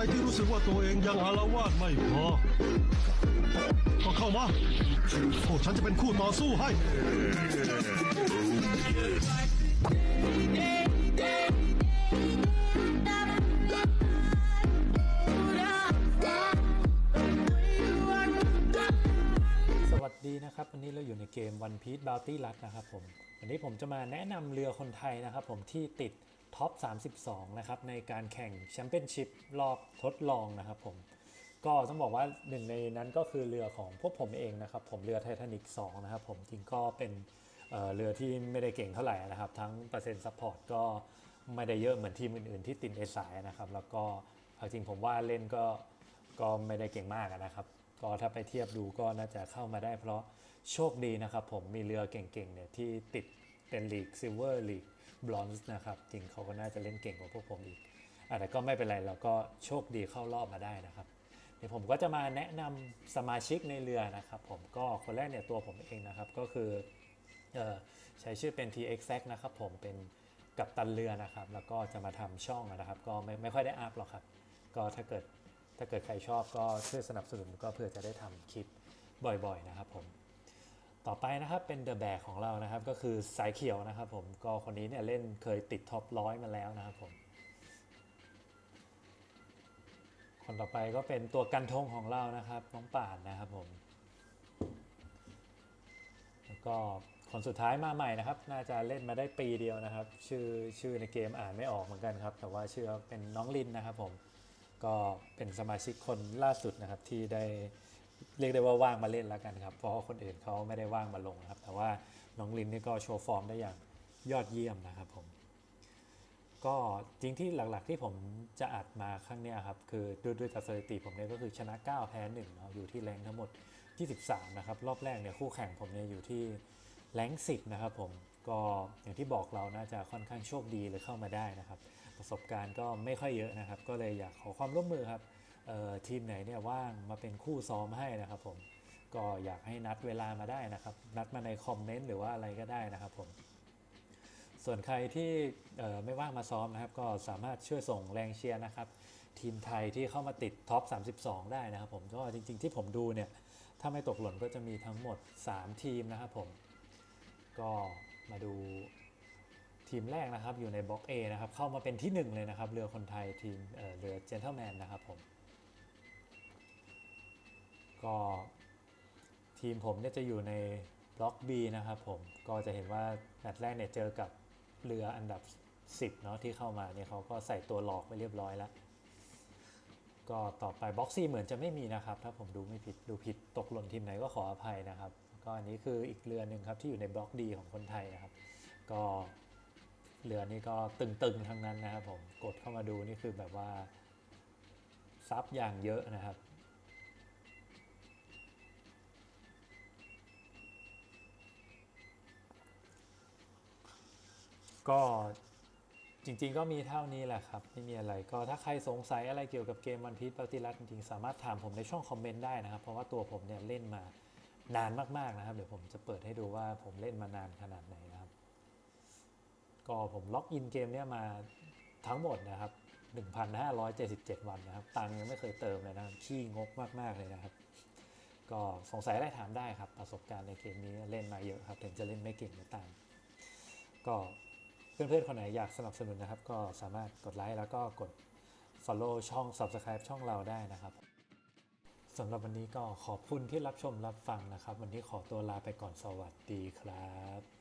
รที่รู้สึกว่าตัวเองยังอาละวาดไม่พอ ก็เข้ามาพวกฉันจะเป็นคู่ต่อสู้ให้ สวัสดีนะครับ วันนี้เราอยู่ในเกม One Piece Bounty Run นะครับผม วันนี้ผมจะมาแนะนำเรือคนไทยนะครับผมที่ติด ท็อป 32 นะครับในการแข่งแชมเปี้ยนชิพรอบทดลองนะครับผม ก็ต้องบอกว่าหนึ่งในนั้นก็คือเรือของพวกผมเองนะครับ ผมเรือไททานิก2นะครับผมจริงก็เป็นเเรือที่ไม่ได้เก่งเท่าไหร่นะครับ ทั้งเปอร์เซ็นต์ซัพพอร์ตก็ไม่ได้เยอะเหมือนทีมอื่นๆ ที่ติดเอสายนะครับ แล้วก็จริงผมว่าเล่นก็ก็ไม่ได้เก่งมากนะครับ ก็ถ้าไปเทียบดูก็น่าจะเข้ามาได้เพราะโชคดีนะครับ ผมมีเรือเก่งๆเนี่ยที่ติดเป็นลีกซิลเวอร์ลีก บลอนส์นะครับ จริงเขาก็น่าจะเล่นเก่งกว่าพวกผมอีกอแต่ก็ไม่เป็นไรเราก็โชคดีเข้ารอบมาได้นะครับเดี๋ยวผมก็จะมาแนะนำสมาชิกในเรือนะครับผมก็คนแรกเนี่ยตัวผมเองนะครับก็คือใช้ชื่อเป็น T Exact นะครับผมเป็นกัปตันเรือนะครับ แล้วก็จะมาทำช่องนะครับ ก็ไม่ไม่ค่อยได้อัพหรอกครับ ก็ถ้าเกิดถ้าเกิดใครชอบก็ช่วยสนับสนุนก็เพื่อจะได้ทำคลิปบ่อยๆนะครับผม ต่อไปนะครับเป็นเดอะแบกของเรานะครับ ก็คือสายเขียวนะครับผมก็คนนี้เนี่ยเล่นเคยติดท็อปร้อยมาแล้วนะครับผมคนต่อไปก็เป็นตัวกันทงของเรานะครับน้องป่านนะครับผมแล้วก็คนสุดท้ายมาใหม่นะครับ น่าจะเล่นมาได้ปีเดียวนะครับ ชื่อชื่อในเกมอ่านไม่ออกเหมือนกันครับ แต่ว่าชื่อเป็นน้องลินนะครับผมก็เป็นสมาชิกคนล่าสุดนะครับที่ได้ เรียกได้ว่าว่างมาเล่นแล้วกันครับ เพราะว่าคนอื่นเขาไม่ได้ว่างมาลงนะครับ แต่ว่าน้องลินนี่ก็โชว์ฟอร์มได้อย่างยอดเยี่ยมนะครับผม ก็จริงที่หลักๆที่ผมจะอัดมาครั้งนี้ครับ คือด้วยด้วยจากสถิติผมเนี่ยก็คือชนะ 9 แพ้1เนาะอยู่ที่แรงทั้งหมดที่13นะครับ รอบแรกเนี่ยคู่แข่งผมเนี่ยอยู่ที่แรง10 นะครับผมก็อย่างที่บอกเราน่าจะค่อนข้างโชคดีเลยเข้ามาได้นะครับ ประสบการณ์ก็ไม่ค่อยเยอะนะครับ ก็เลยอยากขอความร่วมมือครับ ทีมไหนเนี่ยว่างมาเป็นคู่ซ้อมให้นะครับผมก็อยากให้นัดเวลามาได้นะครับ นัดมาในคอมเมนต์หรือว่าอะไรก็ได้นะครับผมส่วนใครที่ไม่ว่างมาซ้อมนะครับ ก็สามารถช่วยส่งแรงเชียร์นะครับ ทีมไทยที่เข้ามาติดท็อป 32 ได้นะครับผมก็จริงๆที่ผมดูเนี่ย ถ้าไม่ตกหล่นก็จะมีทั้งหมด 3 ทีมนะครับผม ก็มาดูทีมแรกนะครับอยู่ในบล็อก A นะครับ เข้ามาเป็นที่ 1 เลยนะครับ เรือคนไทยทีมเอ่อเรือ Gentleman นะครับผม ก็ทีมผมเนี่ยจะอยู่ในบล็อก B นะครับผมก็จะเห็นว่านัดแรกเนี่ยเจอกับเรืออันดับ 10เนาะที่เข้ามาเนี่ยเขาก็ใส่ตัวหลอกไปเรียบร้อยแล้วก็ต่อไปบล็อกซีเหมือนจะไม่มีนะครับ ถ้าผมดูไม่ผิดดูผิดตกหล่นทีมไหนก็ขออภัยนะครับ ก็อันนี้คืออีกเรือหนึ่งครับที่อยู่ในบล็อกดีของคนไทยนะครับ ก็เรือนี้ก็ตึงๆทั้งนั้นนะครับผมกดเข้ามาดูนี่คือแบบว่าซับอย่างเยอะนะครับ ก็จริงๆก็มีเท่านี้แหละครับ ไม่มีอะไรก็ถ้าใครสงสัยอะไรเกี่ยวกับเกมวันพี e ปฏิรัตจริงๆ สามารถถามผมในช่องคอมเมนต์ได้นะครับ เพราะว่าตัวผมเนี่ยเล่นมานานมากๆนะครับ เดี๋ยวผมจะเปิดให้ดูว่าผมเล่นมานานขนาดไหนนะครับ ก็ผมล็อกอินเกมเนี่ยมาทั้งหมดนะครับ 1,577 วันนะครับ ตังยังไม่เคยเติมเลยนะครับขี้งกมากๆเลยนะครับ ก็สงสัยอะไรถามได้ครับ ประสบการณ์ในเกมนี้เล่นมาเยอะครับถึงจะเล่นไม่เก่งก็ตามก็ เพื่อนๆ คนไหนอยากสนับสนุนนะครับ ก็สามารถกดไลค์แล้วก็กด Follow ช่อง Subscribe ช่องเราได้นะครับสำหรับวันนี้ก็ขอบคุณที่รับชมรับฟังนะครับ วันนี้ขอตัวลาไปก่อนสวัสดีครับ